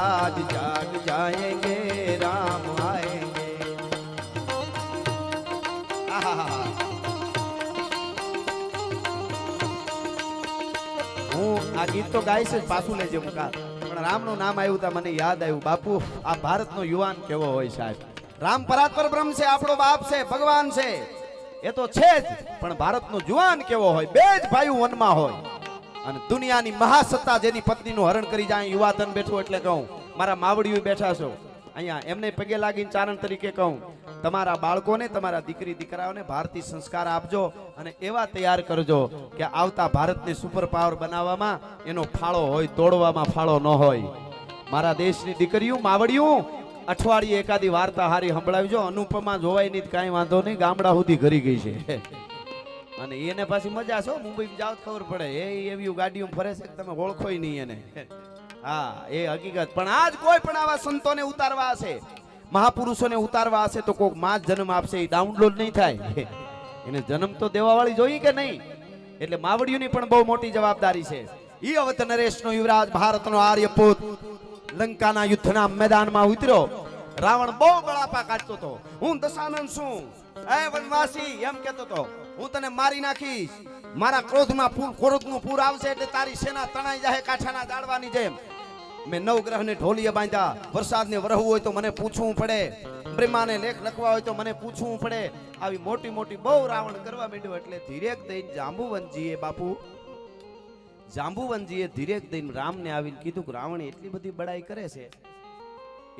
आज जाग जाएंगे राम आएंगे આહાહા. હું આ ગીત તો ગાઈશ જ પાછું લેજે મુકા પણ રામનું નામ આવ્યું તા મને યાદ આવ્યું બાપુ આ ભારતનો યુવાન કેવો હોય સાહેબ રામ પરાત્પર બ્રહ્મ છે આપણો બાપ છે ભગવાન છે એ તો છે જ પણ ભારતનો જુવાન કેવો હોય બે જ ભાઈઓ વનમાં હોય અને દુનિયાની મહાસત્તા જેની પત્નીનું હરણ કરી જાય યુવાધન બેઠું એટલે કહું મારા માવડીઓ બેઠા છો. અહીંયા એમને પગે લાગીને ચારણ તરીકે કહું. તમારા બાળકોને, તમારા દીકરી, દીકરાઓને ભારતીય સંસ્કાર આપજો અને એવા તૈયાર કરજો કે આવતા ભારતને સુપર પાવર બનાવવામાં એનો ફાળો હોય, તોડવામાં ફાળો ન હોય. મારા દેશની દીકરીઓ, માવડીઓ, અઠવાડિયે એકાદી વાર્તા હારી સંભળાવજો. અનુપમા જોવાય નહીં, કાંઈ વાંધો નહીં, ગામડા સુધી ઘરી ગઈ છે. અને એને પાછી મજા છો મુંબઈ જાવ ખબર પડે. એ એવી ગાડીઓ ફરે છે તમે ઓળખોય નહીં એને. હા, એ હકીકત. પણ આજ કોઈ પણ આવા સંતોને ઉતારવા હશે, મહાપુરુષોને ઉતારવા હશે, તો કોકમાં જન્મ આપશે, એ ડાઉનલોડ નહીં થાય. એને જન્મ તો દેવા વાળી જોઈએ કે નહીં? એટલે માવડીઓની પણ બહુ મોટી જવાબદારી છે. ઈ અવત નરેશનો યુવરાજ, ભારતનો આર્યપુત, લંકાના યુદ્ધના મેદાનમાં ઉતર્યો. રાવણ બહુ ગળાપા કાઢતો હતો. હું દશાનંદ છું. એ વનવાસી, એમ કહેતો હતો. હું તને મારી નાખીશ. મારા ક્રોધમાં પૂર ક્રોધનું પૂર આવશે એટલે તારી સેના તણાઈ જાય કાઠાના દાડવાની જેમ. મેં નવગ્રહને ઢોલીએ બાંધ્યા. વરસાદને વરહવું હોય તો મને પૂછવું પડે. બ્રહ્માને લેખ લખવા હોય તો મને પૂછવું પડે. આવી મોટી મોટી બહુ રાવણ કરવા માંડ્યો એટલે ધીરેક દઈને જાંબુવનજીએ બાપુ જાંબુવનજીએ ધીરેક દઈને રામને આવીને કીધું કે રાવણ એટલી બધી બડાઈ કરે છે,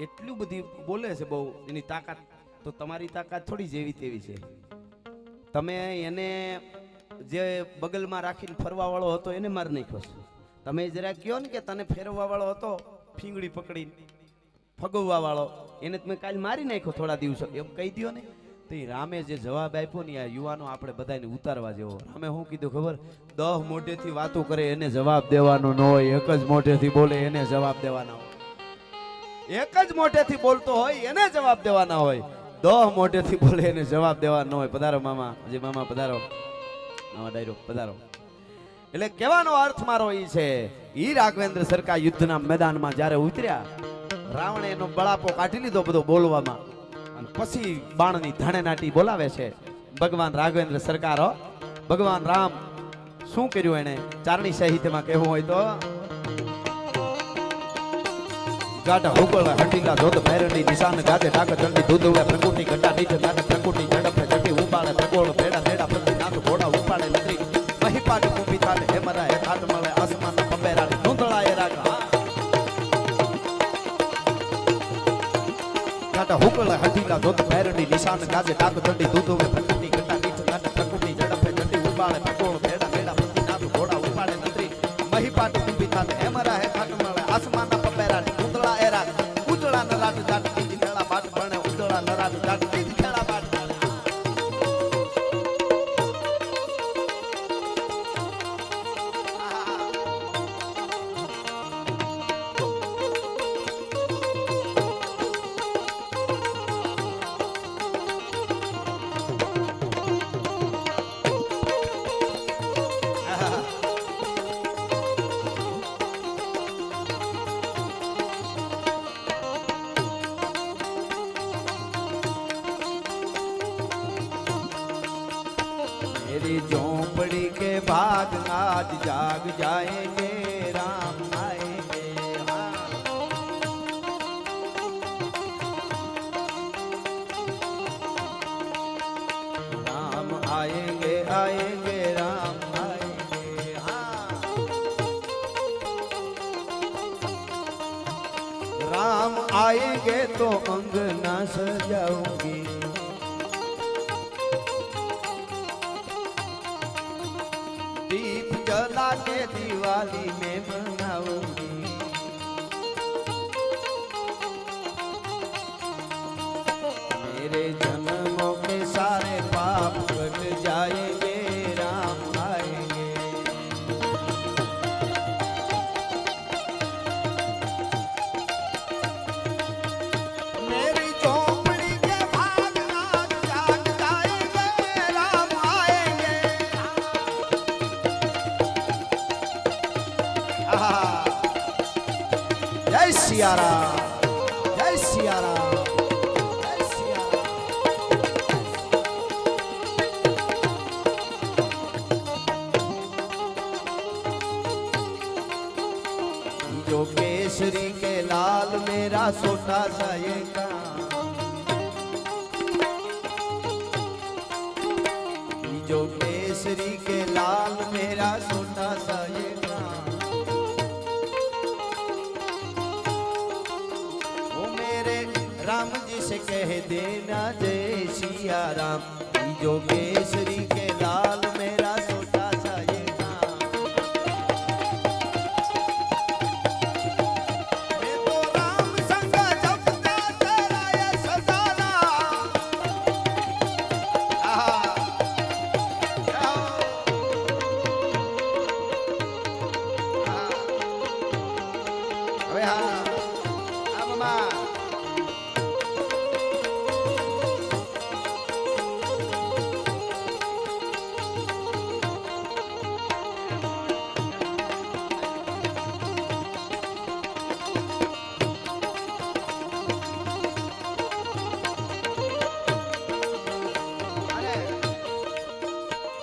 એટલું બધી બોલે છે બહુ, એની તાકાત. તો તમારી તાકાત થોડી જેવી તેવી છે. તમે એને જે બગલમાં રાખીને ફરવા વાળો હતો એને મારી નાખ્યો છે. તમે જરા કયો ને કે તને ફેરવવા વાળો હતો? ફીંગડી પકડીને ફગવવા વાળો. એને તમે કાલ મારી નાખ્યો થોડા દિવસો. એમ કહી દો ને. તો એ રામે જે જવાબ આપ્યો ને, આ યુવાનો આપણે બધાને ઉતારવા જેવો. રામે શું કીધું, ખબર? દહ મોઢેથી વાતો કરે, એને જવાબ દેવાનો ન હોય. એક જ મોઢેથી બોલે, એને જવાબ દેવાના હોય. એક જ મોઢેથી બોલતો હોય, એને જવાબ દેવાના હોય. દહ મોઢેથી બોલે, એને જવાબ દેવાનો હોય. પધારો મામા. જે મામા, પધારો. મામા ડાયરો, પધારો. એટલે કહેવાનો અર્થ મારો એ છે, ઈ રાઘવેન્દ્ર સરકાર યુદ્ધના મેદાનમાં જ્યારે ઉતર્યા રાવણે એનો બળાપો કાઢી લીધો બધો બોલવામાં. અને પછી બાણની ધાણે નાટી બોલાવે છે, ભગવાન રાઘવેન્દ્ર સરકાર, ભગવાન રામ, શું કર્યું એને ચારણી સાહિત્યમાં કહેવું હોય તો ગાટા હુકળ હટીલા ધોધ ભૈરણી નિશાન ગાજે ડાક ચંડી દૂધ ઉડે પ્રકૃતિ ઘટા નીચે નાટક પ્રકૃતિ ઝડપે ચટી ઉબાળે પ્રકોળ ગાઢા હુકળ હઠીલા ધોત ભૈરણી નિશાન ગાજે ડાક ચંડી દૂધો ઉડે પ્રકૃતિ, ઘટા નીચ નાટક પ્રકૃતિ, ઝડપે ચટી ઉબાળે પ્રકોળ भाग आज जाग जाएँगे, राम आएँगे हाँ। राम आएँगे आएँगे, राम आएँगे हाँ राम आएँगे तो अंगना सजाऊँगी દિવાળી મેં મનાવું આહા. જય સિયારામ જય સિયારામ જય સિયારામ जो केसरी के लाल मेरा छोटा सा ये काम जो केसरी के लाल मेरा छोटा सा राम जी से कह देना जय सिया राम। जो केसरी के लाल मेरा छोटा सा ये काम मैं तो राम संग जपता तेरा ये सजाना। आहा। जाओ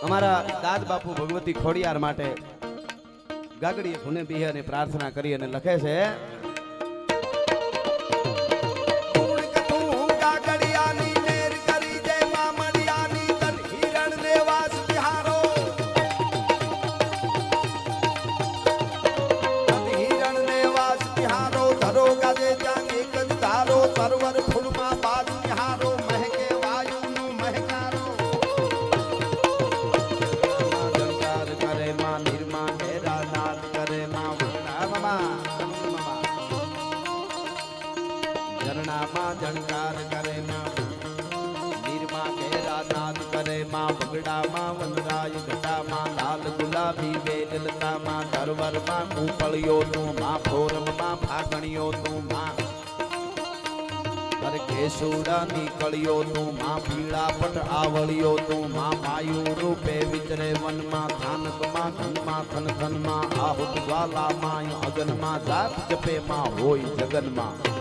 અમારા દાદ બાપુ ભગવતી ખોડિયાર માટે ગાગડીએ ભૂને બિહાને પ્રાર્થના કરી અને લખે છે ઝરણામાં જણકાર કરે માં નિર્મા ઘેરા નાદ કરે માં વગડામાં વનરાય ઘટામાં લાલ ગુલાબી વેલલતામાં ધરવરમાં કુંપળિયો તું માં ફોરમમાં ફાગણીયો તું માં અરે કેસુડાની કળિયો તું માં પીળા પટ આવળિયો તું માં માયુ રૂપે વિચરે વનમાં થાનકમાં ઘનમાં ખન ખનમાં આહુત જ્વાલામાં અગનમાં જાત જપે માં હોય જગનમાં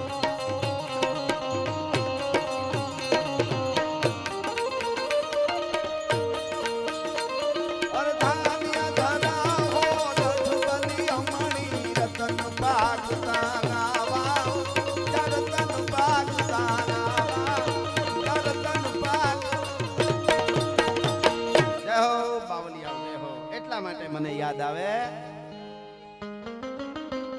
મને યાદ આવે?